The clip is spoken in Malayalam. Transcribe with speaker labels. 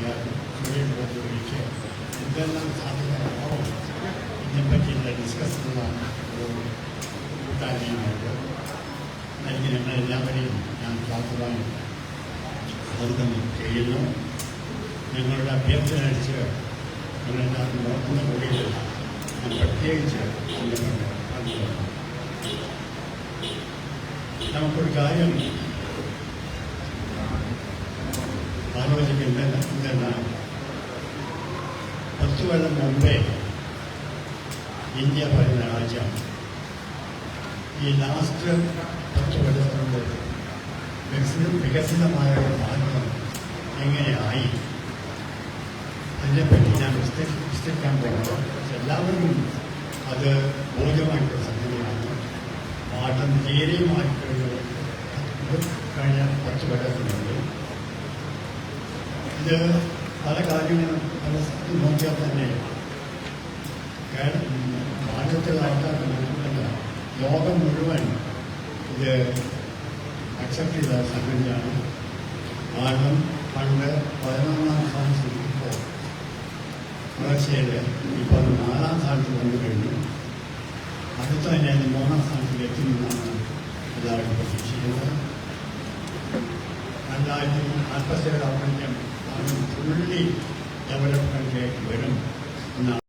Speaker 1: തൊഴിലുള്ളത് ഒഴിച്ച് എന്തെല്ലാം സാധ്യതകളോ ഇതിനെപ്പറ്റിയുള്ള ഡിസ്കസ് ഉള്ള ഒരു കൂട്ടായ്മയായിട്ട് അതിന് ഞങ്ങളെല്ലാവരെയും ഞാൻ സ്വാഗതം സ്വാഗതം ചെയ്യുന്നു ഞങ്ങളുടെ അഭ്യർത്ഥന അനുസരിച്ച് ഞങ്ങളെല്ലാവരും നോക്കുന്ന കൂടിയിൽ ഞാൻ പ്രത്യേകിച്ച് നമുക്കൊരു കാര്യം ആലോചിക്കേണ്ടത് എന്തെന്നാൽ പത്ത് കൊല്ലം മുമ്പേ ഇന്ത്യ പറയുന്ന രാജ്യം ഈ ലാസ്റ്റ് പത്ത് കൊല്ലത്തിനുണ്ട് വികസിത വികസിതമായ ഒരു ഭാരതം എങ്ങനെയായി? അതിനെപ്പറ്റി ഞാൻ വിസ്തരി വിസ്തരിക്കാൻ പോകുന്നത് എല്ലാവർക്കും അത് ബോധ്യമായിട്ടുള്ള സംഗതിയാണ്. പാഠം തീരെയുമായിട്ടുള്ള കഴിഞ്ഞ പത്ത് കൊല്ലത്തിനുണ്ട് ഇത് പല കാര്യങ്ങളും പല നോക്കിയാൽ തന്നെ ഭാരതത്തിലെ ആൾക്കാർക്ക് മാത്രമല്ല ലോകം മുഴുവൻ ഇത് അക്സെപ്റ്റ് ചെയ്ത സംഗതിയാണ്. കാരണം പണ്ട് പതിനൊന്നാം സ്ഥാനത്ത് ഇപ്പോൾ തുടർച്ചയുടെ ഇപ്പോൾ നാലാം സ്ഥാനത്ത് വന്നു കഴിഞ്ഞു. അടുത്ത തന്നെ മൂന്നാം സ്ഥാനത്തിൽ എത്തുമെന്നാണ് എല്ലാവരും പ്രതീക്ഷിക്കുന്നത്. രണ്ടായിരത്തി നാൽപ്പത്തേഴ് ആവുമ്പോഴേക്കും ഫുള്ളി ഡെവലപ്മെൻറ്റിലേക്ക് വരും എന്നാണ്